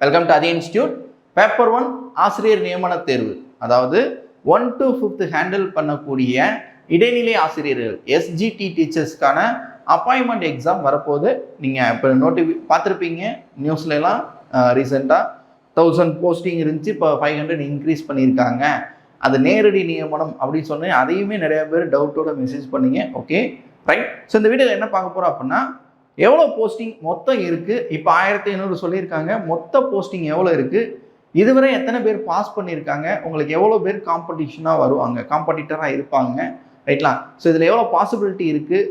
Welcome to Adhi institute paper one ஆசிரியர் நியமன தேர்வு. அதாவது ஒன் டு ஃபிஃப்த் ஹேண்டில் பண்ணக்கூடிய இடைநிலை ஆசிரியர்கள் எஸ்ஜிடி டீச்சர்ஸ்க்கான அப்பாயின்மெண்ட் எக்ஸாம் வரப்போது நீங்கள் இப்போ நோட்டிஃபி பார்த்துருப்பீங்க நியூஸ்லலாம் ரீசெண்டாக தௌசண்ட் போஸ்டிங் இருந்துச்சு இப்போ ஃபைவ் ஹண்ட்ரட் இன்க்ரீஸ் பண்ணியிருக்காங்க. அது நேரடி நியமனம் அப்படின்னு சொன்னேன். அதையுமே நிறைய பேர் டவுட்டோட மெசேஜ் பண்ணீங்க. ஓகே ரைட் ஸோ இந்த வீடியோவில் என்ன பார்க்க போகிறோம் அப்படின்னா எவ்வளோ போஸ்டிங் மொத்தம் இருக்குது இப்போ ஆயிரத்தி ஐநூறு சொல்லியிருக்காங்க. மொத்த போஸ்டிங் எவ்வளோ இருக்குது இதுவரை எத்தனை பேர் பாஸ் பண்ணியிருக்காங்க? உங்களுக்கு எவ்வளோ பேர் காம்படிஷனாக வருவாங்க? காம்படிட்டராக இருப்பாங்க. ரைட்லா ஸோ இதில் எவ்வளோ பாசிபிலிட்டி இருக்குது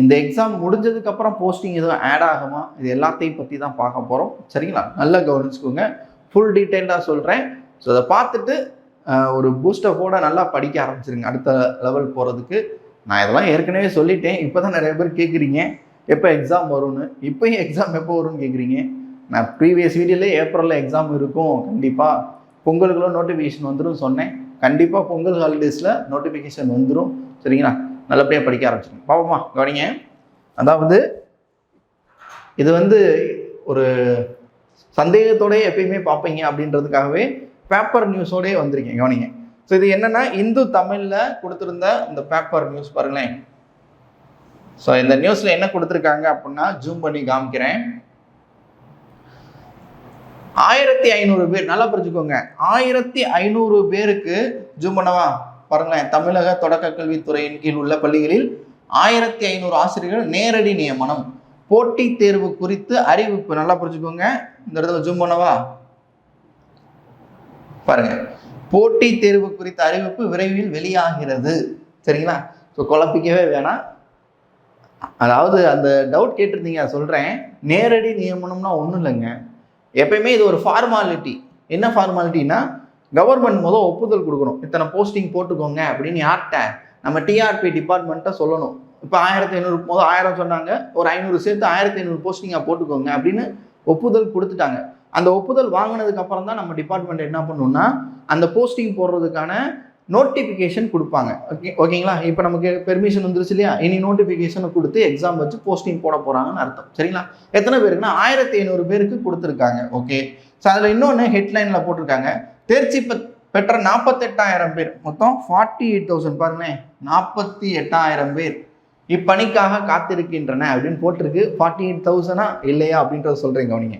இந்த எக்ஸாம் முடிஞ்சதுக்கப்புறம் போஸ்டிங் எதுவும் ஆட் ஆகுமா? இது எல்லாத்தையும் பற்றி தான் பார்க்க போகிறோம் சரிங்களா? நல்லா கவனிச்சுக்கோங்க. ஃபுல் டீட்டெயில்டாக சொல்கிறேன் ஸோ அதை பார்த்துட்டு ஒரு பூஸ்டப்போட நல்லா படிக்க ஆரம்பிச்சிருங்க. அடுத்த லெவல் போகிறதுக்கு நான் இதெல்லாம் ஏற்கனவே சொல்லிட்டேன். இப்போ தான் நிறைய பேர் கேட்குறீங்க எப்போ எக்ஸாம் வரும்னு? இப்போயும் எக்ஸாம் எப்போ வரும்னு கேட்குறீங்க நான் ப்ரீவியஸ் வீடியோலேயே ஏப்ரலில் எக்ஸாம் இருக்கும் கண்டிப்பாக பொங்கலுக்குள்ள நோட்டிஃபிகேஷன் வந்துடும் சொன்னேன். கண்டிப்பாக பொங்கல் ஹாலிடேஸில் நோட்டிஃபிகேஷன் வந்துடும் சரிங்களா? நல்லபடியாக படிக்க ஆரம்பிச்சிருங்க பாப்போமா கவனிங்க. அதாவது இது வந்து ஒரு சந்தேகத்தோடயே எப்பயுமே பார்ப்பீங்க அப்படின்றதுக்காகவே பேப்பர் நியூஸோடயே வந்திருக்கேன் கவனிங்க. ஸோ இது என்னென்னா இந்து தமிழில் கொடுத்துருந்த இந்த பேப்பர் நியூஸ் பாருங்களேன். ஸோ இந்த நியூஸில் என்ன கொடுத்துருக்காங்க அப்படின்னா ஜூம் பண்ணி காமிக்கிறேன். ஆயிரத்தி ஐநூறு பேர் நல்லா புரிஞ்சுக்கோங்க. ஆயிரத்தி ஐநூறு பேருக்கு ஜூம் பண்ணவா? பாருங்களேன் தமிழக தொடக்க கல்வித்துறையின் கீழ் உள்ள பள்ளிகளில் ஆயிரத்தி ஐநூறு ஆசிரியர்கள் நேரடி நியமனம். போட்டித் தேர்வு குறித்து அறிவிப்பு நல்லா புரிஞ்சுக்கோங்க. இந்த இடத்துல ஜூம் பண்ணவா? பாருங்க. போட்டித் தேர்வு குறித்த அறிவிப்பு விரைவில் வெளியாகிறது. சரிங்களா? ஸோ குழப்பிக்கவே வேணாம். அதாவது அந்த டவுட் கேட்டிருந்தீங்க சொல்கிறேன் நேரடி நியமனம்னா ஒன்றும் இல்லைங்க. எப்பயுமே இது ஒரு ஃபார்மாலிட்டி என்ன ஃபார்மாலிட்டின்னா கவர்மெண்ட் முதல் ஒப்புதல் கொடுக்கணும். இத்தனை போஸ்டிங் போட்டுக்கோங்க அப்படின்னு யார்கிட்ட? நம்ம டிஆர்பி டிபார்ட்மெண்ட்டை சொல்லணும். இப்போ ஆயிரத்தி ஐநூறு முதல் ஆயிரம் சொன்னாங்க. ஒரு ஐநூறு சேர்த்து ஆயிரத்தி ஐநூறு போஸ்டிங்காக போட்டுக்கோங்க அப்படின்னு ஒப்புதல் கொடுத்துட்டாங்க. அந்த ஒப்புதல் வாங்கினதுக்கு அப்புறம் தான் நம்ம டிபார்ட்மெண்ட் என்ன பண்ணணும்னா அந்த போஸ்டிங் போடுறதுக்கான நோட்டிஃபிகேஷன் கொடுப்பாங்க. ஓகே ஓகேங்களா இப்போ நமக்கு பெர்மிஷன் வந்துருச்சு இல்லையா? இனி நோட்டிஃபிகேஷனை கொடுத்து எக்ஸாம் வச்சு போஸ்டிங் போட போகிறாங்கன்னு அர்த்தம். சரிங்களா? எத்தனை பேருக்குன்னா ஆயிரத்தி ஐநூறு பேருக்கு கொடுத்துருக்காங்க. ஓகே ஸோ அதில் இன்னொன்று ஹெட்லைனில் போட்டிருக்காங்க. தேர்ச்சி பெற்ற நாற்பத்தெட்டாயிரம் பேர். மொத்தம் ஃபார்ட்டி எயிட் தௌசண்ட் பாருங்களேன். நாற்பத்தி எட்டாயிரம் பேர் இப்பணிக்காக காத்திருக்கின்றன அப்படின்னு போட்டிருக்கு. ஃபார்ட்டி எயிட் தௌசண்டா இல்லையா அப்படின்றத சொல்கிறீங்க கவனிங்க.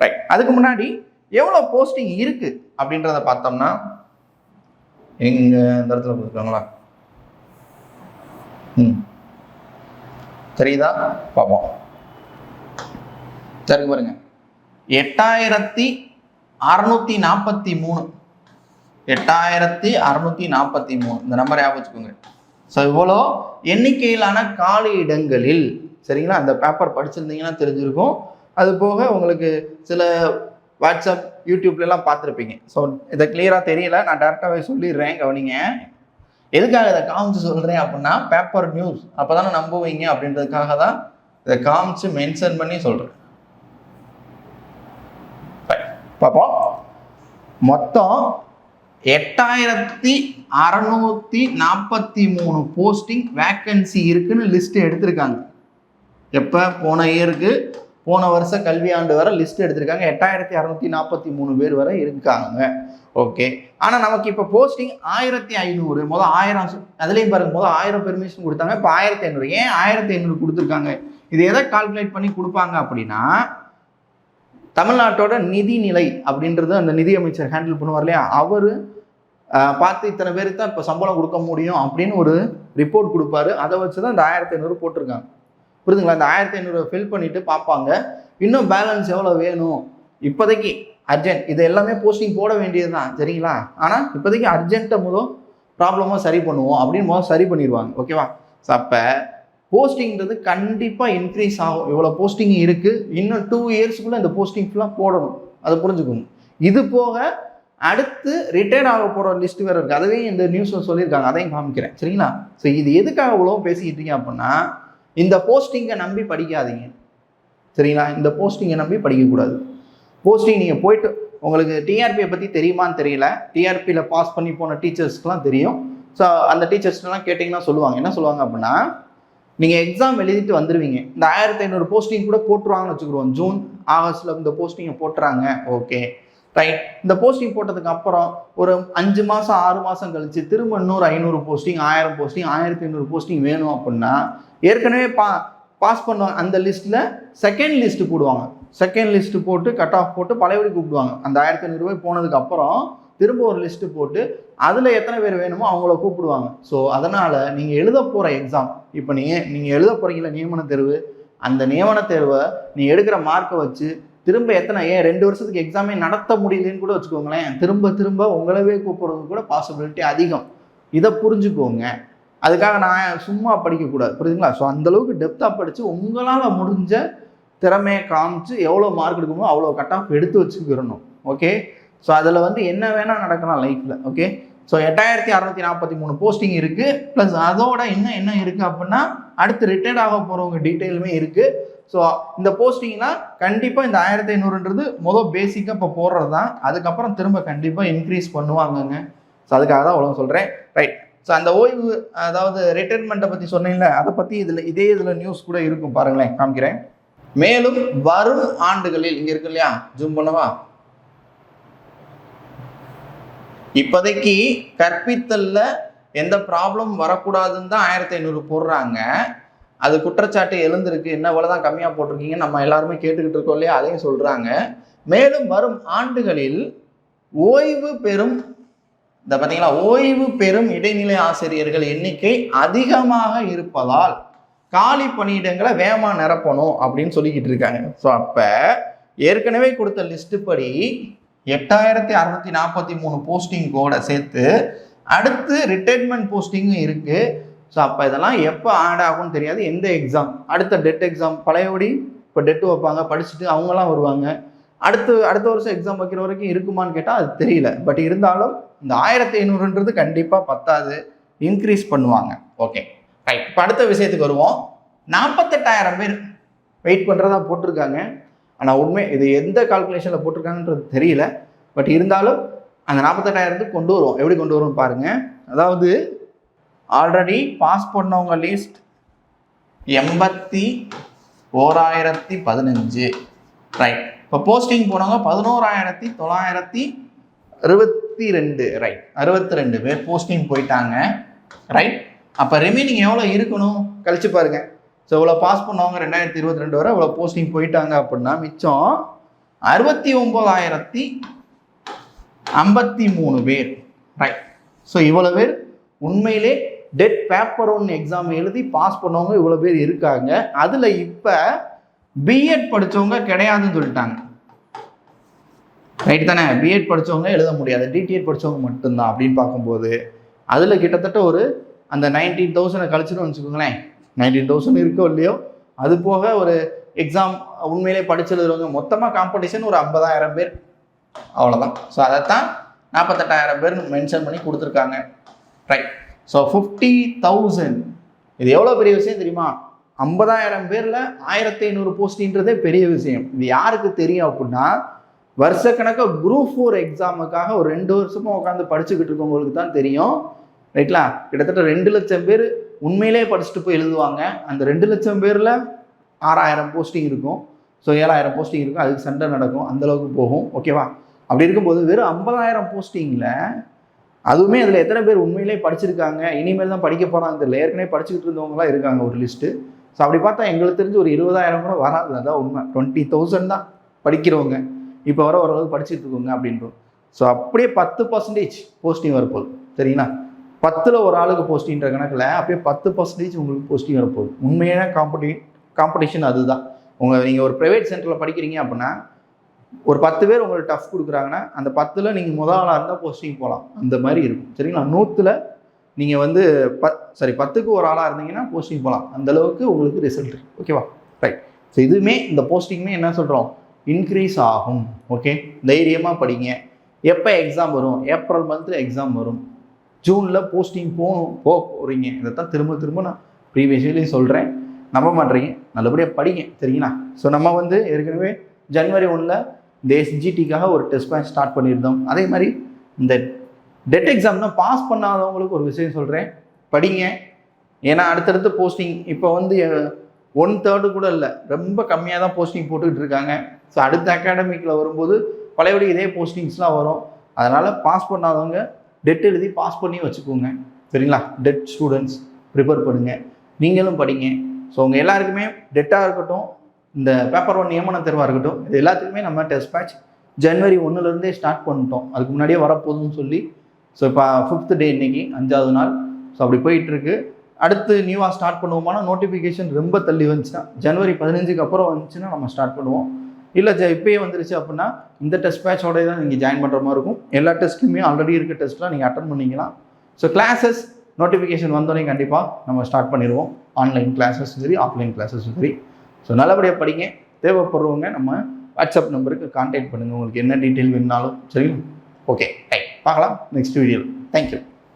ரைட் அதுக்கு முன்னாடி எவ்வளோ போஸ்டிங் இருக்குது அப்படின்றத பார்த்தோம்னா எங்க இந்த இடத்துல கொடுத்துருக்காங்களா? ம். தெரியுதா? பார்ப்போம். சரி பாருங்க. எட்டாயிரத்தி அறுநூத்தி நாற்பத்தி மூணு. எட்டாயிரத்தி அறுநூத்தி நாற்பத்தி மூணு. இந்த நம்பர் ஞாபகம் வச்சுக்கோங்க. ஸோ இவ்வளோ எண்ணிக்கையிலான காலி இடங்களில் சரிங்களா? அந்த பேப்பர் படிச்சிருந்தீங்கன்னா தெரிஞ்சிருக்கும். அது போக உங்களுக்கு சில வாட்ஸ்அப் யூடியூப்லலாம் பார்த்துருப்பீங்க. ஸோ இதை கிளியராக தெரியல. நான் டேரெக்டாகவே சொல்லிடுறேன் கவனிங்க. எதுக்காக இதை காமிச்சு சொல்கிறேன் அப்படின்னா பேப்பர் நியூஸ் அப்போ தானே நம்புவீங்க அப்படின்றதுக்காக தான் இதை காமிச்சு மென்ஷன் பண்ணி சொல்கிறேன் பார்ப்போம். மொத்தம் எட்டாயிரத்தி அறநூற்றி நாற்பத்தி மூணு போஸ்டிங் வேக்கன்சி இருக்குன்னு லிஸ்ட் எடுத்திருக்காங்க. எப்போ? போன இயருக்கு போன வருஷ கல்வியாண்டு வரை லிஸ்ட் எடுத்திருக்காங்க. எட்டாயிரத்தி அறநூற்றி நாற்பத்தி மூணு பேர் வரை இருக்காங்க. ஓகே ஆனால் நமக்கு இப்போ போஸ்டிங் ஆயிரத்தி ஐநூறு முதல் ஆயிரம் அதுலேயும் பாருங்க முதல் ஆயிரம் பெர்மிஷன் கொடுத்தாங்க. இப்போ ஆயிரத்தி ஐநூறு. ஏன் ஆயிரத்தி ஐநூறு கொடுத்துருக்காங்க? இது எதை கால்குலேட் பண்ணி கொடுப்பாங்க அப்படின்னா தமிழ்நாட்டோட நிதி நிலை அப்படின்றது அந்த நிதி அமைச்சர் ஹேண்டில் பண்ணுவார் இல்லையா? அவர் பார்த்து இத்தனை பேருக்கு தான் இப்போ சம்பளம் கொடுக்க முடியும் அப்படின்னு ஒரு ரிப்போர்ட் கொடுப்பாரு. அதை வச்சு தான் இந்த ஆயிரத்தி ஐநூறு போட்டிருக்காங்க. புரியுதுங்களா இந்த ஆயிரத்தி ஐநூறு ஃபில் பண்ணிட்டு பார்ப்பாங்க இன்னும் பேலன்ஸ் எவ்வளோ வேணும்? இப்போதைக்கு அர்ஜென்ட் இது எல்லாமே போஸ்டிங் போட வேண்டியது தான் சரிங்களா? ஆனால் இப்போதைக்கு அர்ஜென்ட்டை முதல் ப்ராப்ளமாக சரி பண்ணுவோம் அப்படின்னு முதல் சரி பண்ணிடுவாங்க. ஓகேவா ஸோ அப்போ போஸ்டிங்கிறது கண்டிப்பாக இன்க்ரீஸ் ஆகும். இவ்வளோ போஸ்டிங் இருக்குது இன்னும் டூ இயர்ஸ்க்குள்ளே இந்த போஸ்டிங் ஃபுல்லாக போடணும். அதை புரிஞ்சுக்கோங்க. இது போக அடுத்து ரிட்டையர்ட் ஆக போகிற லிஸ்ட் வேறு இருக்குது அதையும் இந்த நியூஸில் சொல்லியிருக்காங்க. அதையும் காமிக்கிறேன். சரிங்களா? ஸோ இது எதுக்காக இவ்வளோ பேசிக்கிட்டீங்க அப்படின்னா இந்த போஸ்டிங்கை நம்பி படிக்காதீங்க. சரிங்களா? இந்த போஸ்டிங்கை நம்பி படிக்கக்கூடாது. போஸ்டிங் நீங்கள் போயிட்டு உங்களுக்கு டிஆர்பியை பற்றி தெரியுமான்னு தெரியல. டிஆர்பியில் பாஸ் பண்ணி போன டீச்சர்ஸ்க்குலாம் தெரியும். ஸோ அந்த டீச்சர்ஸ்லாம் கேட்டிங்கன்னா சொல்லுவாங்க. என்ன சொல்லுவாங்க அப்படின்னா நீங்கள் எக்ஸாம் எழுதிட்டு வந்துடுவீங்க இந்த ஆயிரத்தி ஐநூறு போஸ்டிங் கூட போட்டுருவாங்கன்னு வச்சுக்கிடுவோம் ஜூன் ஆகஸ்டில் இந்த போஸ்டிங்கை போட்டுறாங்க. ஓகே ரைட் இந்த போஸ்டிங் போட்டதுக்கு அப்புறம் ஒரு அஞ்சு மாதம் ஆறு மாதம் கழிச்சு திரும்ப இன்னொரு ஐநூறு போஸ்டிங் ஆயிரம் போஸ்டிங் ஆயிரத்தி ஐநூறு போஸ்டிங் வேணும் அப்படின்னா ஏற்கனவே பா பாஸ் பண்ணுவாங்க அந்த லிஸ்ட்டில் செகண்ட் லிஸ்ட்டு போடுவாங்க. செகண்ட் லிஸ்ட்டு போட்டு கட் ஆஃப் போட்டு பழையபடி கூப்பிடுவாங்க. அந்த ஆயிரத்தி ஐநூறுரூவாய் போனதுக்கு அப்புறம் திரும்ப ஒரு லிஸ்ட்டு போட்டு அதில் எத்தனை பேர் வேணுமோ அவங்கள கூப்பிடுவாங்க. ஸோ அதனால் நீங்கள் எழுத போகிற எக்ஸாம் இப்போ நீங்கள் நீங்கள் எழுத போகிறீங்களா நியமன தேர்வு அந்த நியமன தேர்வை நீ எடுக்கிற மார்க்கை வச்சு திரும்ப எத்தனை ஏன் ரெண்டு வருஷத்துக்கு எக்ஸாமே நடத்த முடியலன்னு கூட வச்சுக்கோங்களேன். திரும்ப திரும்ப உங்களவே கூப்பிட்றது கூட பாசிபிலிட்டி அதிகம். இதை புரிஞ்சுக்கோங்க. அதுக்காக நான் சும்மா படிக்கக்கூடாது. புரியுதுங்களா? ஸோ அந்தளவுக்கு டெப்த்தாக படித்து உங்களால் முடிஞ்ச திறமையை காமிச்சு எவ்வளோ மார்க் எடுக்கணுமோ அவ்வளோ கட் ஆஃப் எடுத்து வச்சுக்கிறணும் ஓகே ஸோ அதில் வந்து என்ன வேணால் நடக்கலாம் லைஃப்பில் ஓகே ஸோ எட்டாயிரத்தி அறநூற்றி நாற்பத்தி மூணு போஸ்டிங் இருக்குது ப்ளஸ் அதோட இன்னும் என்ன இருக்குது அப்படின்னா அடுத்து ரிட்டையர்ட் ஆக போகிறவங்க டீட்டெயிலுமே இருக்குது ஸோ இந்த போஸ்டிங்லாம் கண்டிப்பாக இந்த ஆயிரத்தி ஐநூறுன்றது மொதல் பேசிக்காக இப்போ போடுறது தான் அதுக்கப்புறம் திரும்ப கண்டிப்பாக இன்க்ரீஸ் பண்ணுவாங்கங்க. ஸோ அதுக்காக தான் அவ்வளோ சொல்கிறேன் ரைட் ஸோ அந்த ஓய்வு அதாவது ரிட்டைர்மெண்ட்டை பற்றி சொன்னீங்களே அதை பற்றி இதில் இதே இதில் நியூஸ் கூட இருக்கும். பாருங்களேன் காமிக்கிறேன். மேலும் வரும் ஆண்டுகளில் இங்கே இருக்கு இல்லையா? ஜூம் பண்ணவா? இப்போதைக்கு கற்பித்தலில் எந்த ப்ராப்ளம் வரக்கூடாதுன்னு தான் ஆயிரத்தி ஐநூறு போடுறாங்க. அது குற்றச்சாட்டு எழுந்திருக்கு என்ன இவ்வளோ தான் கம்மியாக போட்டிருக்கீங்க நம்ம எல்லாருமே கேட்டுக்கிட்டு இருக்கோம் இல்லையா? அதையும் சொல்கிறாங்க மேலும் வரும் ஆண்டுகளில் ஓய்வு பெறும் இந்த பார்த்தீங்களா ஓய்வு பெறும் இடைநிலை ஆசிரியர்கள் எண்ணிக்கை அதிகமாக இருப்பதால் காலி பணியிடங்களை வேகமாக நிரப்பணும் அப்படின்னு சொல்லிக்கிட்டு இருக்காங்க. ஸோ அப்போ ஏற்கனவே கொடுத்த லிஸ்ட்டு படி எட்டாயிரத்தி அறுநூத்தி நாற்பத்தி மூணு போஸ்டிங் கூட சேர்த்து அடுத்து ரிட்டைர்மெண்ட் போஸ்டிங்கும் இருக்குது ஸோ அப்போ இதெல்லாம் எப்போ ஆட் ஆகும்னு தெரியாது. எந்த எக்ஸாம் அடுத்த டெட் எக்ஸாம் பழையபடி இப்போ டெட்டு வைப்பாங்க. படிச்சுட்டு அவங்களாம் வருவாங்க. அடுத்து அடுத்த வருஷம் எக்ஸாம் வைக்கிற வரைக்கும் இருக்குமான்னு கேட்டால் அது தெரியல. பட் இருந்தாலும் இந்த ஆயிரத்தி ஐநூறுன்றது கண்டிப்பாக பத்தாது. இன்க்ரீஸ் பண்ணுவாங்க. ஓகே ரைட் இப்போ அடுத்த விஷயத்துக்கு வருவோம். நாற்பத்தெட்டாயிரம் பேர் வெயிட் பண்ணுறதா போட்டிருக்காங்க. ஆனால் உண்மை இது எந்த கால்குலேஷனில் போட்டிருக்காங்கன்றது தெரியல. பட் இருந்தாலும் அந்த நாற்பத்தெட்டாயிரத்துக்கு கொண்டு வருவோம். எப்படி கொண்டு வருவோம் பாருங்கள் அதாவது ஆல்ரெடி பாஸ் பண்ணவங்க லிஸ்ட் எண்பத்தி ஓராயிரத்தி பதினஞ்சு. ரைட் இப்போ போஸ்டிங் போனவங்க பதினோராயிரத்தி தொள்ளாயிரத்தி அறுபத்தி ரெண்டு. ரைட் அறுபத்தி ரெண்டு பேர் போஸ்டிங் போயிட்டாங்க. ரைட் அப்போ ரிமைனிங் எவ்வளோ இருக்கணும்? கழிச்சு பாருங்க. ஸோ இவ்வளோ பாஸ் பண்ணவங்க ரெண்டாயிரத்தி இருபத்தி ரெண்டு வரை இவ்வளோ போஸ்டிங் போயிட்டாங்க அப்படின்னா மிச்சம் அறுபத்தி ஒம்பதாயிரத்தி ஐம்பத்தி மூணு பேர். ரைட் ஸோ இவ்வளோ பேர் உண்மையிலே டெட் பேப்பர் ஒன்று எக்ஸாம் எழுதி பாஸ் பண்ணவங்க இவ்வளோ பேர் இருக்காங்க. அதில் இப்போ பிஎட் படித்தவங்க கிடையாதுன்னு சொல்லிட்டாங்க. ரைட் தானே? பிஎட் படித்தவங்க எழுத முடியாது. டிடிஎட் படித்தவங்க மட்டும்தான் அப்படின்னு பார்க்கும்போது அதில் கிட்டத்தட்ட ஒரு அந்த நைன்டீன் தௌசண்டை கழிச்சுன்னு வச்சுக்கோங்களேன். நைன்டீன் தௌசண்ட் இருக்கோ இல்லையோ அது போக ஒரு எக்ஸாம் உண்மையிலே படிச்செழுதுறவங்க மொத்தமாக காம்படிஷன் ஒரு ஐம்பதாயிரம் பேர். அவ்வளோதான் ஸோ அதைத்தான் நாற்பத்தெட்டாயிரம் பேர் மென்ஷன் பண்ணி கொடுத்துருக்காங்க. ரைட் ஸோ ஃபிஃப்டி தௌசண்ட் இது எவ்வளோ பெரிய விஷயம் தெரியுமா? ஐம்பதாயிரம் பேரில் ஆயிரத்தி ஐநூறு போஸ்டின்றதே பெரிய விஷயம். இது யாருக்கு தெரியும் அப்படின்னா வருஷக்கணக்காக குரூப் ஃபோர் எக்ஸாமுக்காக ஒரு ரெண்டு வருஷமும் உட்காந்து படிச்சுக்கிட்டு இருக்கவங்களுக்கு தான் தெரியும். ரைட்லா கிட்டத்தட்ட ரெண்டு லட்சம் பேர் உண்மையிலே படிச்சுட்டு போய் எழுதுவாங்க. அந்த ரெண்டு லட்சம் பேரில் ஆறாயிரம் போஸ்டிங் இருக்கும். ஸோ ஏழாயிரம் போஸ்டிங் இருக்கும். அதுக்கு சண்டை நடக்கும். அந்த அளவுக்கு போகும். ஓகேவா அப்படி இருக்கும்போது வெறும் ஐம்பதாயிரம் போஸ்டிங்கில் அதுவுமே அதில் எத்தனை பேர் உண்மையிலே படிச்சிருக்காங்க இனிமேல் தான் படிக்க போகிறாங்க தெரியல. ஏற்கனவே படிச்சுக்கிட்டு இருந்தவங்களாம் இருக்காங்க ஒரு லிஸ்ட்டு ஸோ அப்படி பார்த்தா எங்களுக்கு தெரிஞ்சு ஒரு இருபதாயிரம் கூட வராது. அதான் உண்மை. டுவெண்ட்டி தௌசண்ட் தான் படிக்கிறவங்க. இப்போ வர ஓரளவுக்கு படிச்சுட்டு இருக்கோங்க அப்படின்றோம். ஸோ அப்படியே பத்து பர்சன்டேஜ் போஸ்டிங் வரப்போகுது. சரிங்களா? பத்தில் ஒரு ஆளுக்கு போஸ்டிங்கிற கணக்கில் அப்படியே பத்து பர்சன்டேஜ் உங்களுக்கு போஸ்டிங் வரப்போகுது. உண்மையான காம்படி காம்படிஷன் அதுதான். உங்கள் நீங்கள் ஒரு ப்ரைவேட் சென்டரில் படிக்கிறீங்க அப்படின்னா ஒரு பத்து பேர் உங்களுக்கு டஃப் கொடுக்குறாங்கன்னா அந்த பத்தில் நீங்கள் முதல் ஆளாக இருந்தால் போஸ்டிங் போகலாம் அந்த மாதிரி இருக்கும். சரிங்களா? நூற்றில் நீங்கள் வந்து ப சாரி பத்துக்கு ஒரு ஆளாக இருந்தீங்கன்னா போஸ்டிங் போகலாம் அந்தளவுக்கு உங்களுக்கு ரிசல்ட் இருக்குது ஓகேவா ரைட் ஸோ இதுவுமே இந்த போஸ்டிங்குமே என்ன சொல்கிறோம் இன்க்ரீஸ் ஆகும். ஓகே தைரியமாக படிங்க. எப்போ எக்ஸாம் வரும்? ஏப்ரல் மந்த்தில் எக்ஸாம் வரும். ஜூனில் போஸ்டிங் போகணும். போக போகிறீங்க இதைத்தான் திரும்ப திரும்ப நான் ப்ரீவியஸ்லேயும் சொல்கிறேன் நம்ப மாட்டேறீங்க நல்லபடியாக படிங்க. சரிங்களா? ஸோ நம்ம வந்து ஏற்கனவே ஜனவரி ஒன்றில் இந்த எஸ்ஜிடிக்காக ஒரு டெஸ்ட் பேட்ச் ஸ்டார்ட் பண்ணியிருந்தோம். அதே மாதிரி இந்த டெட் எக்ஸாம் தான் பாஸ் பண்ணாதவங்களுக்கு ஒரு விஷயம் சொல்கிறேன் படிங்க. ஏன்னா அடுத்தடுத்து போஸ்டிங் இப்போ வந்து ஒன் தேர்டு கூட இல்லை. ரொம்ப கம்மியாக தான் போஸ்டிங் போட்டுக்கிட்டு இருக்காங்க. ஸோ அடுத்த அகாடமிக்கில் வரும்போது பழையபடி இதே போஸ்டிங்ஸ்லாம் வரும். அதனால் பாஸ் பண்ணாதவங்க டெட் எழுதி பாஸ் பண்ணி வச்சுக்கோங்க. சரிங்களா? டெட் ஸ்டூடெண்ட்ஸ் ப்ரிப்பேர் பண்ணுங்கள் நீங்களும் படிங்க. ஸோ உங்கள் எல்லாருக்குமே டெட்டாக இருக்கட்டும். இந்த பேப்பர் ஒன் நியமன தேர்வாக இருக்கட்டும் இது எல்லாத்துக்குமே நம்ம டெஸ்ட் பேட்ச் ஜனவரி ஒன்றுலேருந்தே ஸ்டார்ட் பண்ணிட்டோம். அதுக்கு முன்னாடியே வரப்போகுதுன்னு சொல்லி ஸோ இப்போ ஃபிஃப்த் டே இன்னைக்கு அஞ்சாவது நாள். ஸோ அப்படி போயிட்டுருக்கு. அடுத்து நியூவாக ஸ்டார்ட் பண்ணுவோமானா நோட்டிஃபிகேஷன் ரொம்ப தள்ளி வந்துச்சுன்னா ஜனவரி பதினஞ்சுக்கு அப்புறம் வந்துச்சுன்னா நம்ம ஸ்டார்ட் பண்ணுவோம். இல்லை ஜ இப்பயே வந்துருச்சு அப்படின்னா இந்த டெஸ்ட் பேட்சோடய தான் நீங்கள் ஜாயின் பண்ணுற மாதிரி இருக்கும். எல்லா டெஸ்ட்டுமே ஆல்ரெடி இருக்க டெஸ்ட்லாம் நீங்கள் அட்டன் பண்ணிக்கலாம். ஸோ கிளாஸஸ் நோட்டிஃபிகேஷன் வந்தோடனே கண்டிப்பாக நம்ம ஸ்டார்ட் பண்ணிடுவோம். ஆன்லைன் கிளாஸஸும் சரி ஆஃப்லைன் கிளாஸஸும் சரி. ஸோ நல்லபடியாக படிங்க. தேவைப்படுறவங்க நம்ம வாட்ஸ்அப் நம்பருக்கு கான்டாக்ட் பண்ணுங்கள் உங்களுக்கு என்ன டீட்டெயில் வேணுனாலும் சரி ஓகே ரைட் பார்க்கலாம். நெக்ஸ்ட் வீடியோவில் தேங்க்யூ